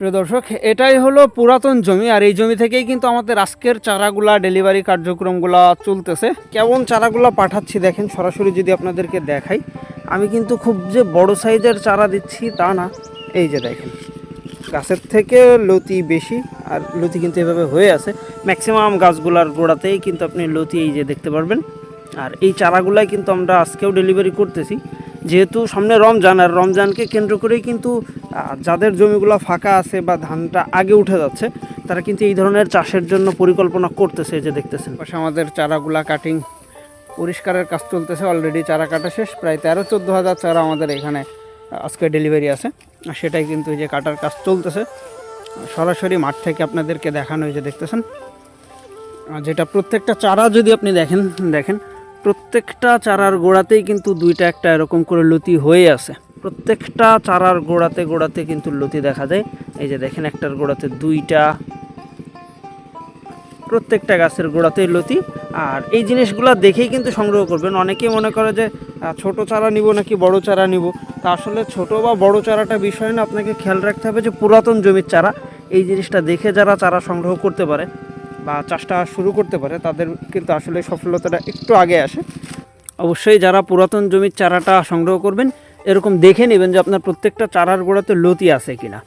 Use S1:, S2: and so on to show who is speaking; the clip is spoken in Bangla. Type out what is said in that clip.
S1: প্রিয় দর্শক, এটাই হলো পুরাতন জমি, আর এই জমি থেকেই কিন্তু আমাদের আজকের চারাগুলা ডেলিভারি কার্যক্রমগুলা চলতেছে। কেমন চারাগুলা পাঠাচ্ছি দেখেন, সরাসরি যদি আপনাদেরকে দেখাই। আমি কিন্তু খুব যে বড় সাইজের চারা দিচ্ছি তা না। এই যে দেখেন, গাছের থেকে লতি বেশি, আর লতি কিন্তু এভাবে হয়ে আছে। ম্যাক্সিমাম গাছগুলার গোড়াতেই কিন্তু আপনি লতি এই যে দেখতে পারবেন। আর এই চারাগুলাই কিন্তু আমরা আজকেও ডেলিভারি করতেছি। যেহেতু সামনে রমজান, আর রমজানকে কেন্দ্র করেই কিন্তু যাদের জমিগুলো ফাঁকা আছে বা ধানটা আগে উঠে যাচ্ছে, তারা কিন্তু এই ধরনের চাষের জন্য পরিকল্পনা করতেছে যে দেখতেছেন। পাশে আমাদের চারাগুলা কাটিং পরিষ্কারের কাজ চলতেছে অলরেডি চারা কাটা শেষ, প্রায় তেরো, চোদ্দ হাজার চারা আমাদের এখানে আজকে ডেলিভারি আছে। আর সেটাই কিন্তু যে কাটার কাজ চলতেছে। সরাসরি মাঠ থেকে আপনাদেরকে দেখানো যে দেখতেছেন। যেটা প্রত্যেকটা চারা যদি আপনি দেখেন দেখেন প্রত্যেকটা চারার গোড়াতেই কিন্তু দুইটা একটা এরকম করে লতি হয়ে আছে। প্রত্যেকটা চারার গোড়াতে গোড়াতে কিন্তু লতি দেখা যায়। এই যে দেখেন একটার গোড়াতে দুইটা, প্রত্যেকটা গাছের গোড়াতেই লতি। আর এই জিনিসগুলো দেখেই কিন্তু সংগ্রহ করবেন। অনেকেই মনে করে যে ছোট চারা নিব নাকি বড় চারা নিব? তা আসলে ছোট বা বড় চারাটা বিষয় না। আপনাকে খেয়াল রাখতে হবে যে পুরাতন জমির চারা। এই জিনিসটা দেখে যারা চারা সংগ্রহ করতে পারে বা চাষটা শুরু করতে পারে, তাদের কিন্তু আসলে সফলতাটা একটু আগে আসে। অবশ্যই যারা পুরাতন জমির চারাটা সংগ্রহ করবেন, এরকম দেখে নেবেন যে আপনার প্রত্যেকটা চারার গোড়াতে লতি আছে কিনা।